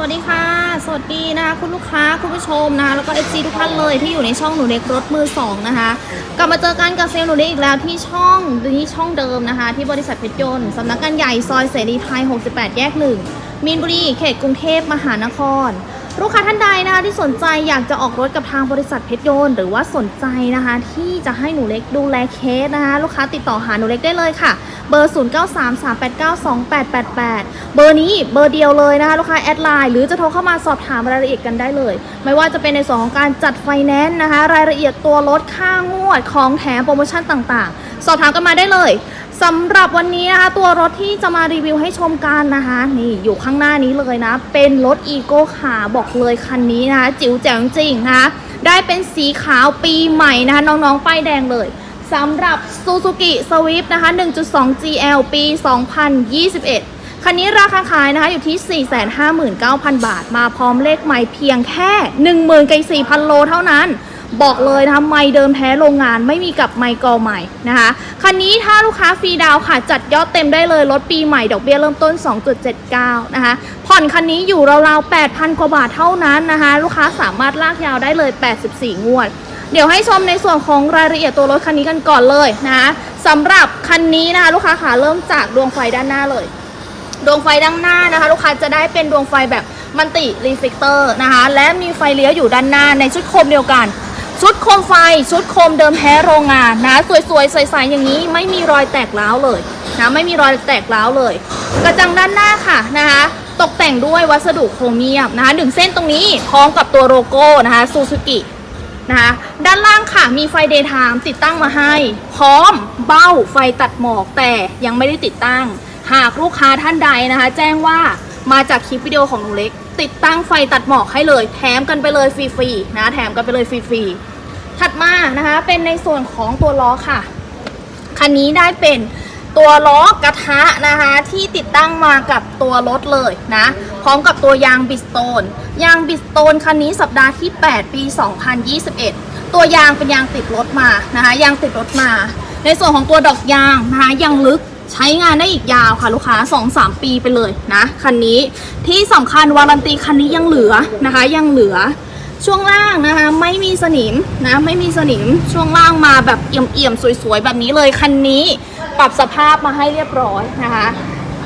สวัสดีค่ะ สวัสดีนะคะคุณลูกค้าคุณผู้ชมนะคะแล้วก็เอซีทุกท่านเลยที่อยู่ในช่องหนูเล็กรถมือสองนะคะกลับมาเจอกันกับเซลล์หนูเล็กอีกแล้วที่ช่องที่ช่องเดิมนะคะ ที่บริษัทเพชรยนต์สำนักงานใหญ่ซอยเสรีไทย 68 แยกหนึ่งมีนบุรีเขตกรุงเทพมหานคร ลูกค้าท่านใดนะคะที่สนใจอยากจะออกรถกับทางบริษัทเพชรยนต์หรือว่าสนใจนะคะ ที่จะให้หนูเล็กดูแลเคสนะคะ ลูกค้าติดต่อหาหนูเล็กได้เลยค่ะ เบอร์ 0933892888 เบอร์นี้เบอร์เดียวเลยนะคะ ลูกค้าแอดไลน์หรือจะโทรเข้ามาสอบถามรายละเอียดกันได้เลย ไม่ว่าจะเป็นในส่วนของการจัดไฟแนนซ์นะคะ รายละเอียดตัวรถค่างวดของแถมโปรโมชั่นต่างๆ สอบถามกันมาได้เลย สำหรับวันนี้นะคะ ตัวรถที่จะมารีวิวให้ชมกันนะคะ นี่อยู่ข้างหน้านี้เลยนะ เป็นรถอีโก้ขาบอกเลยคันนี้นะคะ จิ๋วแจ๋วจริงนะคะได้เป็นสีขาวปีใหม่นะคะ น้องๆ ป้ายแดงเลยสำหรับ Suzuki Swift นะคะ 1.2 GL ปี 2021 คันนี้ราคาขายนะคะ อยู่ที่ 459,000 บาท มาพร้อมเลขใหม่เพียงแค่ 10,000กับ4,000 โลเท่านั้น บอกเลยนะคะไม่เดิมแท้โรงงานไม่มีกับไมค์กอใหม่นะคะคันนี้ถ้าลูกค้าฟรีดาวค่ะ จัดยอดเต็มได้เลยลดปีใหม่ดอกเบี้ยเริ่มต้น 2.79 นะคะ ผ่อนคันนี้อยู่ราวๆ 8,000 กว่าบาทเท่านั้นนะคะ ลูกค้าสามารถลากยาวได้เลย 84 งวด เดี๋ยวให้ชมในส่วนของรายละเอียดตัวรถคันนี้กันก่อนเลยนะคะสำหรับคันนี้นะคะ ลูกค้าขาเริ่มจากดวงไฟด้านหน้าเลยดวงไฟด้านหน้านะคะ ลูกค้าจะได้เป็นดวงไฟแบบมันติรีเฟกเตอร์นะคะ และมีไฟเลี้ยวอยู่ด้านหน้าในชุดโคมเดียวกัน ชุดโคมไฟ ชุดโคมเดิมแท้โรงงานนะ สวยๆใสๆอย่างนี้ไม่มีรอยแตกร้าวเลยนะไม่มีรอยแตกร้าวเลย กระจังด้านหน้าค่ะนะคะ ตกแต่งด้วยวัสดุโครเมียมนะคะหนึ่งเส้นตรงนี้พร้อมกับตัวโลโก้นะคะซูซูกินะคะด้านล่างค่ะมีไฟเดย์ไทม์ติดตั้งมาให้ พร้อมเบ้าไฟตัดหมอกแต่ยังไม่ได้ติดตั้ง หากลูกค้าท่านใดนะคะ แจ้งว่ามาจากคลิปวิดีโอของหนูเล็ก ติดตั้งไฟตัดหมอกให้เลย แถมกันไปเลยฟรีๆนะ แถมกันไปเลยฟรีๆถัดมานะคะ เป็นในส่วนของตัวล้อค่ะ คันนี้ได้เป็นตัวล้อกระทะนะคะ ที่ติดตั้งมากับตัวรถเลยนะ พร้อมกับตัวยางบิสโตน ยางบิสโตนคันนี้สัปดาห์ที่ 8 ปี 2021 ตัวยางเป็นยางติดรถมานะคะ ยางติดรถมา ในส่วนของตัวดอกยางนะคะยังลึก ใช้งานได้อีกยาวค่ะลูกค้า 2-3 ปีไปเลยนะคันนี้ที่สำคัญวารันตีคันนี้ยังเหลือนะคะ ยังเหลือช่วงล่างนะคะไม่มีสนิมนะไม่มีสนิมช่วงล่างมาแบบเอี่ยมๆสวยๆแบบนี้เลยคันนี้ปรับสภาพมาให้เรียบร้อยนะคะ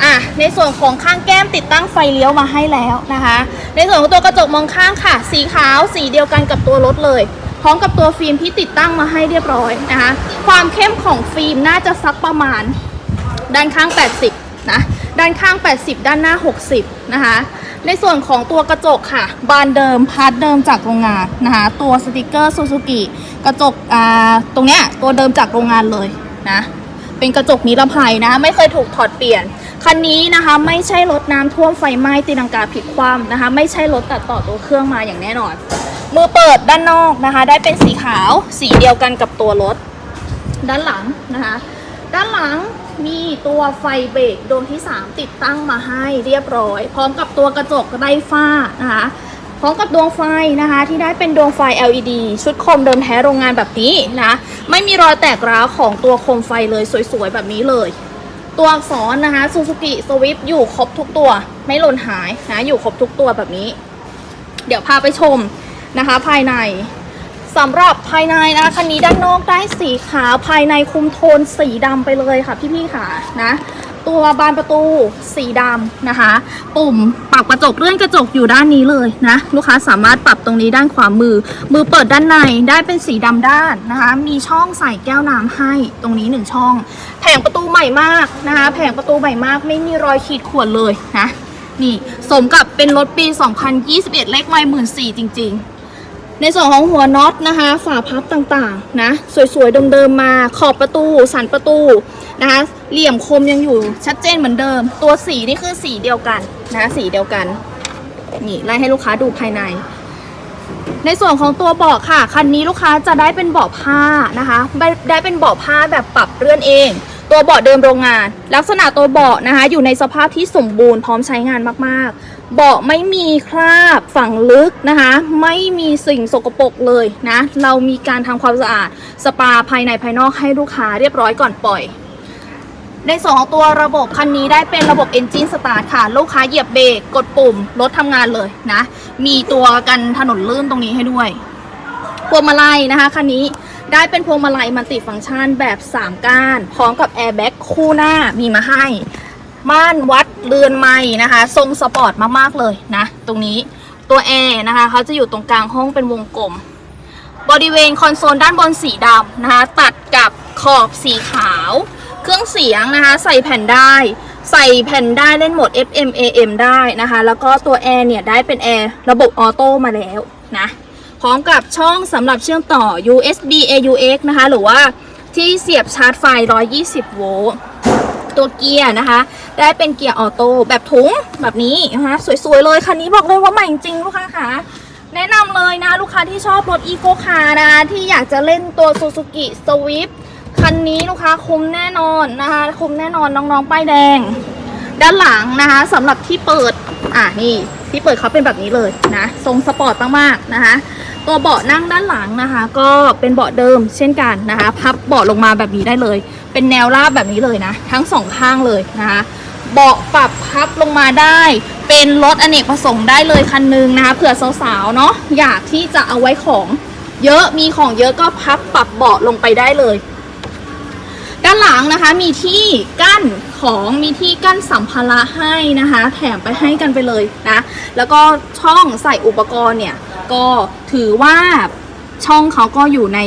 อะในส่วนของข้างแก้มติดตั้งไฟเลี้ยวมาให้แล้วนะคะ ในส่วนของตัวกระจกมองข้างค่ะ สีขาวสีเดียวกันกับตัวรถเลย พร้อมกับตัวฟิล์มที่ติดตั้งมาให้เรียบร้อยนะคะความเข้มของฟิล์มน่าจะสักประมาณ ด้านข้าง 80 นะ ด้านข้าง 80 ด้านหน้า 60 นะคะ ในส่วนของตัวกระจกค่ะ บานเดิม พาร์ทเดิมจากโรงงานนะคะ ตัวสติกเกอร์ซูซูกิกระจกอ่าตรงเนี้ยตัวเดิมจากโรงงานเลยนะ เป็นกระจกนิรภัยนะคะไม่เคยถูกถอดเปลี่ยน คันนี้นะคะไม่ใช่รถน้ำท่วมไฟไหม้ตีลังกาผิดคว่ำนะคะ ไม่ใช่รถตัดต่อตัวเครื่องมาอย่างแน่นอน มือเปิดด้านนอกนะคะ ได้เป็นสีขาวสีเดียวกันกับตัวรถ ด้านหลังนะคะ ด้านหลัง มีตัวไฟเบรกดวงที่ 3 ติดตั้งมาให้เรียบร้อย พร้อมกับตัวกระจกไร้ฝ้านะคะพร้อมกับดวงไฟนะคะ ที่ได้เป็นดวงไฟ LED ชุดโคมเดิมแท้โรงงานแบบนี้นะไม่มีรอยแตกร้าวของตัวโคมไฟเลยสวยๆ แบบนี้เลย ตัวอักษรนะคะ Suzuki Swift อยู่ครบทุกตัว ไม่หล่นหายนะอยู่ครบทุกตัวแบบนี้ เดี๋ยวพาไปชมนะคะ ภายใน สำหรับภายในนะคะคันนี้ด้านนอกได้สีขาวภายในคุมโทนสีดำไปเลยค่ะพี่ๆค่ะนะตัวบานประตูสีดำนะคะ ปุ่มปรับกระจกเลื่อนกระจกอยู่ด้านนี้เลยนะ ลูกค้าสามารถปรับตรงนี้ด้านขวามือ มือเปิดด้านในได้เป็นสีดำด้านนะคะ มีช่องใส่แก้วน้ำให้ตรงนี้หนึ่งช่อง แผงประตูใหม่มากนะคะ แผงประตูใหม่มากไม่มีรอยขีดข่วนเลยนะนี่สมกับเป็นรถปี 2021 เลขไมล์หมื่นสี่จริง ๆ ในส่วนของหัวน็อตนะคะ ฝาพับต่างๆนะ สวยๆเดิมๆมา ขอบประตู สันประตูนะคะ เหลี่ยมคมยังอยู่ชัดเจนเหมือนเดิม ตัวสีนี่คือสีเดียวกันนะสีเดียวกัน นี่ไล่ให้ลูกค้าดูภายใน ในส่วนของตัวเบาะค่ะ คันนี้ลูกค้าจะได้เป็นเบาะผ้านะคะ ได้เป็นเบาะผ้าแบบปรับเลื่อนเอง ตัวเบาะเดิมโรงงาน ลักษณะตัวเบาะนะคะ อยู่ในสภาพที่สมบูรณ์พร้อมใช้งานมากๆ เบาะไม่มีคราบฝังลึกนะคะ ไม่มีสิ่งสกปรกเลยนะ เรามีการทำความสะอาดสปาภายในภายนอกให้ลูกค้าเรียบร้อยก่อนปล่อย ในส่วนของตัวระบบคันนี้ได้เป็นระบบ Engine Start ค่ะ ลูกค้าเหยียบเบรกกดปุ่มรถทำงานเลยนะ มีตัวกันถนนลื่นตรงนี้ให้ด้วยพวงมาลัยนะคะคันนี้ ได้เป็นพวงมาลัยมัลติฟังก์ชันแบบ 3 ก้าน พร้อมกับแอร์แบ็กคู่หน้ามีมาให้ ม่านวัดเรือนไม้นะคะ ทรงสปอร์ตมากๆเลยนะ ตรงนี้ตัวแอร์นะคะเขาจะอยู่ตรงกลางห้องเป็นวงกลม บริเวณคอนโซลด้านบนสีดำนะคะ ตัดกับขอบสีขาว เครื่องเสียงนะคะ ใส่แผ่นได้ใส่แผ่นได้เล่นโหมด FM AM ได้นะคะ แล้วก็ตัวแอร์เนี่ยได้เป็นแอร์ระบบออโต้มาแล้วนะ พร้อมกับช่องสำหรับเชื่อมต่อ USB AUX นะคะ หรือว่าที่เสียบชาร์จไฟ 120 โวลต์ตัวเกียร์นะคะ ได้เป็นเกียร์ออโต้แบบถุงแบบนี้นะคะสวยๆเลยคันนี้บอกเลยว่าใหม่จริงลูกค้าค่ะแนะนำเลยนะลูกค้าที่ชอบรถอีโคคาร์นะคะที่อยากจะเล่นตัว Suzuki Swift คันนี้ลูกค้าคุ้มแน่นอนนะคะ คุ้มแน่นอนน้องๆป้ายแดง ด้านหลังนะคะสำหรับที่เปิด อะนี่ที่เปิดเขาเป็นแบบนี้เลยนะ ทรงสปอร์ตมากๆนะคะ ตัวเบาะนั่งด้านหลังนะคะ ก็เป็นเบาะเดิมเช่นกันนะคะ พับเบาะลงมาแบบนี้ได้เลย เป็นแนวราบแบบนี้เลยนะ ทั้งสองข้างเลยนะคะเบาะปรับพับลงมาได้ เป็นรถอเนกประสงค์ได้เลยคันหนึงนะคะเผื่อสาวๆเนาะอยากที่จะเอาไว้ของเยอะมีของเยอะก็พับปรับเบาะลงไปได้เลยานหลังนะคะมีที่กั้นของมีที่กั้นสัมภาระให้นะคะ แถมไปให้กันไปเลยนะ แล้วก็ช่องใส่อุปกรณ์เนี่ย ก็ถือว่าช่องเขาก็อยู่ใน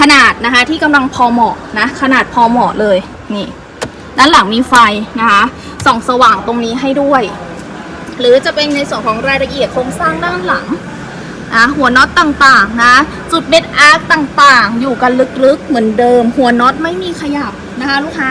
ขนาดนะคะ ที่กำลังพอเหมาะนะ ขนาดพอเหมาะเลยนี่ด้านหลังมีไฟนะคะส่องสว่างตรงนี้ให้ด้วย หรือจะเป็นในส่วนของรายละเอียดโครงสร้างด้านหลัง นะหัวน็อตต่างๆนะ จุดเบ็ดอาร์คต่างๆ อยู่กันลึกๆเหมือนเดิม หัวน็อตไม่มีขยับนะคะลูกค้า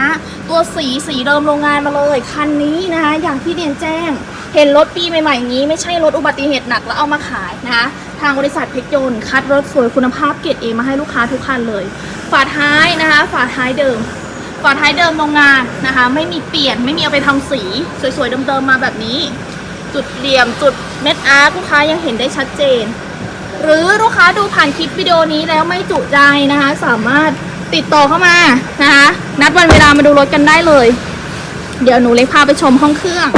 ตัวสีสีเดิมโรงงานมาเลยคันนี้นะคะอย่างที่เรียนแจ้ง เห็นรถปีใหม่ๆอย่างนี้ไม่ใช่รถอุบัติเหตุหนักแล้วเอามาขายนะคะทางบริษัทเพชรยนต์คัดรถสวยคุณภาพเกรดเอมาให้ลูกค้าทุกคันเลย ฝาท้ายนะคะฝาท้ายเดิมฝาท้ายเดิมโรงงานนะคะ ไม่มีเปลี่ยนไม่มีเอาไปทำสีสวยๆเดิมๆมาแบบนี้ จุดเหลี่ยมจุดเม็ดอาร์คลูกค้ายังเห็นได้ชัดเจน หรือลูกค้าดูผ่านคลิปวิดีโอนี้แล้วไม่จุใจนะคะ สามารถติดต่อเข้ามานะคะ นัดวันเวลามาดูรถกันได้เลย เดี๋ยวหนูเล็กพาไปชมห้องเครื่อง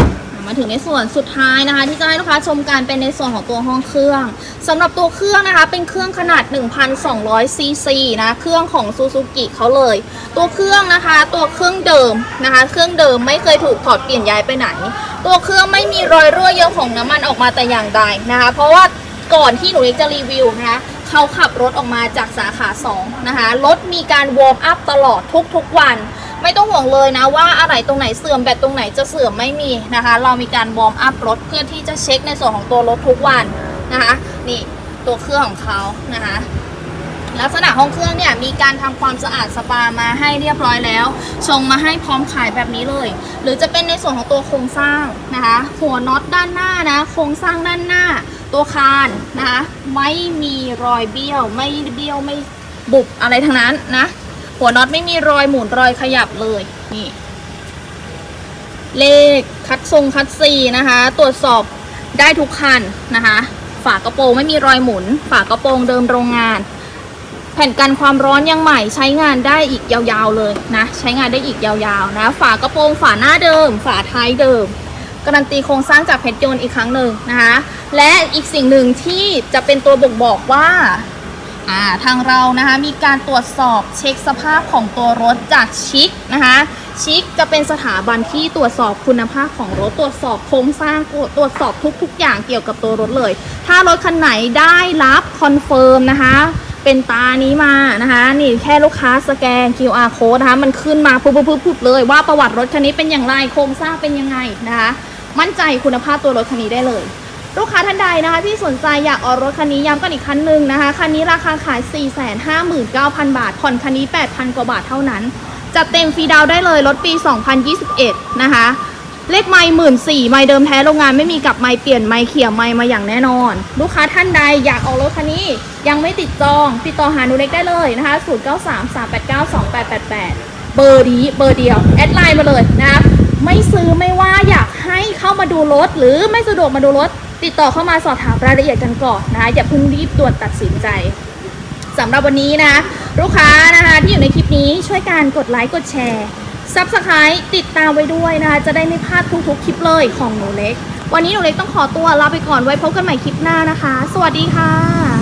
มาถึงในส่วนสุดท้ายนะคะ ที่จะให้ลูกค้าชมกันเป็นในส่วนของตัวห้องเครื่องสำหรับตัวเครื่องนะคะ เป็นเครื่องขนาด 1,200ซีซีนะเครื่องของซูซูกิเขาเลย ตัวเครื่องนะคะ ตัวเครื่องเดิมนะคะ เครื่องเดิมไม่เคยถูกถอดเปลี่ยนย้ายไปไหน ตัวเครื่องไม่มีรอยรั่วเยอะของน้ำมันออกมาแต่อย่างใดนะคะ เพราะว่า ก่อนที่หนูเล็กจะรีวิวนะคะเขาขับรถออกมาจากสาขา 2 นะคะ รถมีการวอร์มอัพตลอดทุกๆวัน ไม่ต้องห่วงเลยนะว่าอะไรตรงไหนเสื่อมแบตตรงไหนจะเสื่อมไม่มีนะคะ เรามีการวอร์มอัพรถเพื่อที่จะเช็คในส่วนของตัวรถทุกวันนะคะ นี่ตัวเครื่องของเขานะคะลักษณะห้องเครื่องเนี่ยมีการทำความสะอาดสปามาให้เรียบร้อยแล้ว ชงมาให้พร้อมขายแบบนี้เลย หรือจะเป็นในส่วนของตัวโครงสร้างนะคะ หัวน็อตด้านหน้านะ โครงสร้างด้านหน้า ตัวคานนะคะไม่มีรอยเบี้ยว ไม่เบี้ยวไม่บุบอะไรทั้งนั้นนะ หัวน็อตไม่มีรอยหมุนรอยขยับเลยนี่เลขคัดทรงคัดซีนะคะ ตรวจสอบได้ทุกคันนะคะ ฝากระโปรงไม่มีรอยหมุน ฝากระโปรงเดิมโรงงาน แผ่นกันความร้อนยังใหม่ใช้งานได้อีกยาวๆเลยนะ ใช้งานได้อีกยาวๆนะ ฝากระโปรงฝาหน้าเดิม ฝาท้ายเดิม การันตีโครงสร้างจากเพชรยนต์อีกครั้งหนึ่งนะคะ และอีกสิ่งหนึ่งที่จะเป็นตัวบ่งบอกว่าทางเรานะคะมีการตรวจสอบเช็คสภาพของตัวรถจากชิคนะคะชิคจะเป็นสถาบันที่ตรวจสอบคุณภาพของรถตรวจสอบโครงสร้างตรวจสอบทุก ๆ อย่างเกี่ยวกับตัวรถเลย ถ้ารถคันไหนได้รับคอนเฟิร์มนะคะเป็นตานี้มานะคะนี่แค่ลูกค้าสแกน QR code นะคะมันขึ้นมาปุ๊บปุ๊บปุ๊บปุ๊บเลยว่าประวัติรถคันนี้เป็นอย่างไรโครงสร้างเป็นยังไงนะคะ มั่นใจคุณภาพตัวรถคันนี้ได้เลย ลูกค้าท่านใดนะคะ ที่สนใจอยากออกรถคันนี้ย้ำกันอีกคันหนึ่งนะคะ คันนี้ราคาขาย 459,000 บาท ผ่อนคันนี้ 8,000 กว่าบาทเท่านั้น จัดเต็มฟรีดาวได้เลยรถปี 2021 นะคะ เลขไม่หมื่นสี่ไม่เดิมแท้โรงงานไม่มีกลับไม่เปลี่ยนไม่เขี่ยไม่มาอย่างแน่นอน ลูกค้าท่านใดอยากออกรถคันนี้ยังไม่ติดจอง ติดต่อหาหนูเล็กได้เลยนะคะ 0933892888 เบอร์นี้เบอร์เดียว แอดไลน์มาเลยนะคะไม่ซื้อไม่ว่าอยากให้เข้ามาดูรถ หรือไม่สะดวกมาดูรถ ติดต่อเข้ามาสอบถามรายละเอียดกันก่อนนะคะอย่าเพิ่งรีบด่วนตัดสินใจสำหรับวันนี้นะลูกค้านะคะที่อยู่ในคลิปนี้ช่วยการกดไลค์กดแชร์ Subscribe ติดตามไว้ด้วยนะคะจะได้ไม่พลาดทุกๆคลิปเลยของหนูเล็ก วันนี้หนูเล็กต้องขอตัวลาไปก่อนไว้พบกันใหม่คลิปหน้านะคะ สวัสดีค่ะ